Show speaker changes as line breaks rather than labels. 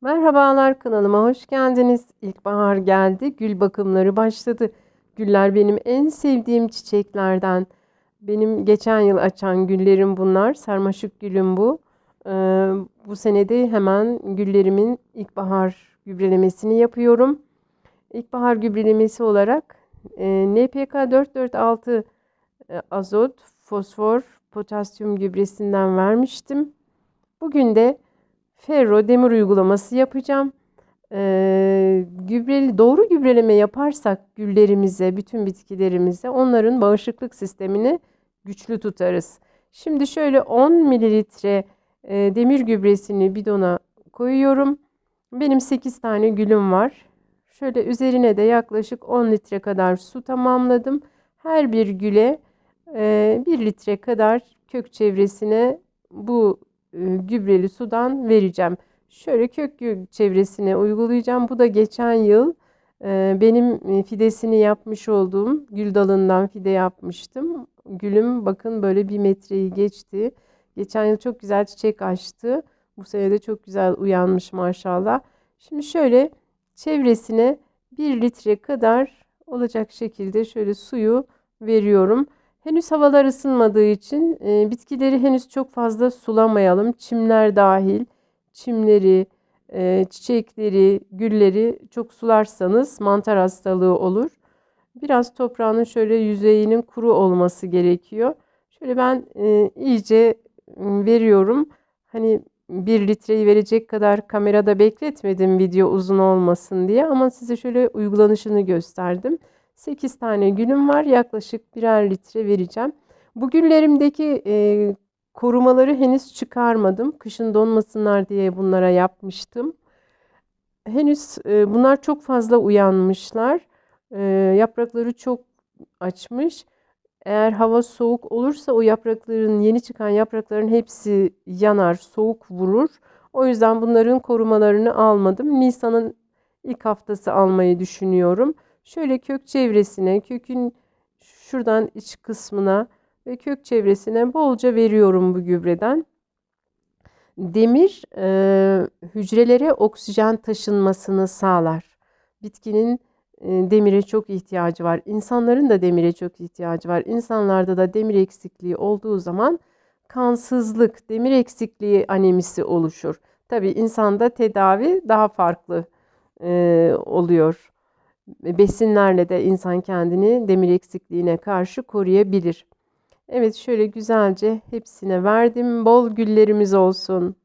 Merhabalar kanalıma hoş geldiniz. İlkbahar geldi, gül bakımları başladı. Güller benim en sevdiğim çiçeklerden. Benim geçen yıl açan güllerim bunlar. Sarmaşık gülüm bu. Ee, bu senede hemen güllerimin ilkbahar gübrelemesini yapıyorum. İlkbahar gübrelemesi olarak e, NPK 446 e, azot, fosfor, potasyum gübresinden vermiştim. Bugün de ferro demir uygulaması yapacağım. Ee, gübreli doğru gübreleme yaparsak güllerimize, bütün bitkilerimize onların bağışıklık sistemini güçlü tutarız. Şimdi şöyle 10 mililitre e, demir gübresini bidona koyuyorum. Benim 8 tane gülüm var. Şöyle üzerine de yaklaşık 10 litre kadar su tamamladım. Her bir güle e, 1 litre kadar kök çevresine bu gübreli sudan vereceğim. Şöyle kök çevresine uygulayacağım. Bu da geçen yıl e, benim e, fidesini yapmış olduğum gül dalından fide yapmıştım. Gülüm bakın böyle bir metreyi geçti. Geçen yıl çok güzel çiçek açtı. Bu sene de çok güzel uyanmış maşallah. Şimdi şöyle çevresine bir litre kadar olacak şekilde şöyle suyu veriyorum. Henüz havalar ısınmadığı için e, bitkileri henüz çok fazla sulamayalım. Çimler dahil, çimleri, e, çiçekleri, gülleri çok sularsanız mantar hastalığı olur. Biraz toprağının şöyle yüzeyinin kuru olması gerekiyor. Şöyle ben e, iyice veriyorum. Hani bir litreyi verecek kadar kamerada bekletmedim video uzun olmasın diye ama size şöyle uygulanışını gösterdim. 8 tane gülüm var. Yaklaşık birer litre vereceğim. Bu güllerimdeki e, korumaları henüz çıkarmadım. Kışın donmasınlar diye bunlara yapmıştım. Henüz e, bunlar çok fazla uyanmışlar. E, yaprakları çok açmış. Eğer hava soğuk olursa o yaprakların yeni çıkan yaprakların hepsi yanar, soğuk vurur. O yüzden bunların korumalarını almadım. Nisan'ın ilk haftası almayı düşünüyorum. Şöyle kök çevresine, kökün şuradan iç kısmına ve kök çevresine bolca veriyorum bu gübreden. Demir e, hücrelere oksijen taşınmasını sağlar. Bitkinin e, demire çok ihtiyacı var. İnsanların da demire çok ihtiyacı var. İnsanlarda da demir eksikliği olduğu zaman kansızlık, demir eksikliği anemisi oluşur. Tabii insanda tedavi daha farklı e, oluyor besinlerle de insan kendini demir eksikliğine karşı koruyabilir. Evet şöyle güzelce hepsine verdim. Bol güllerimiz olsun.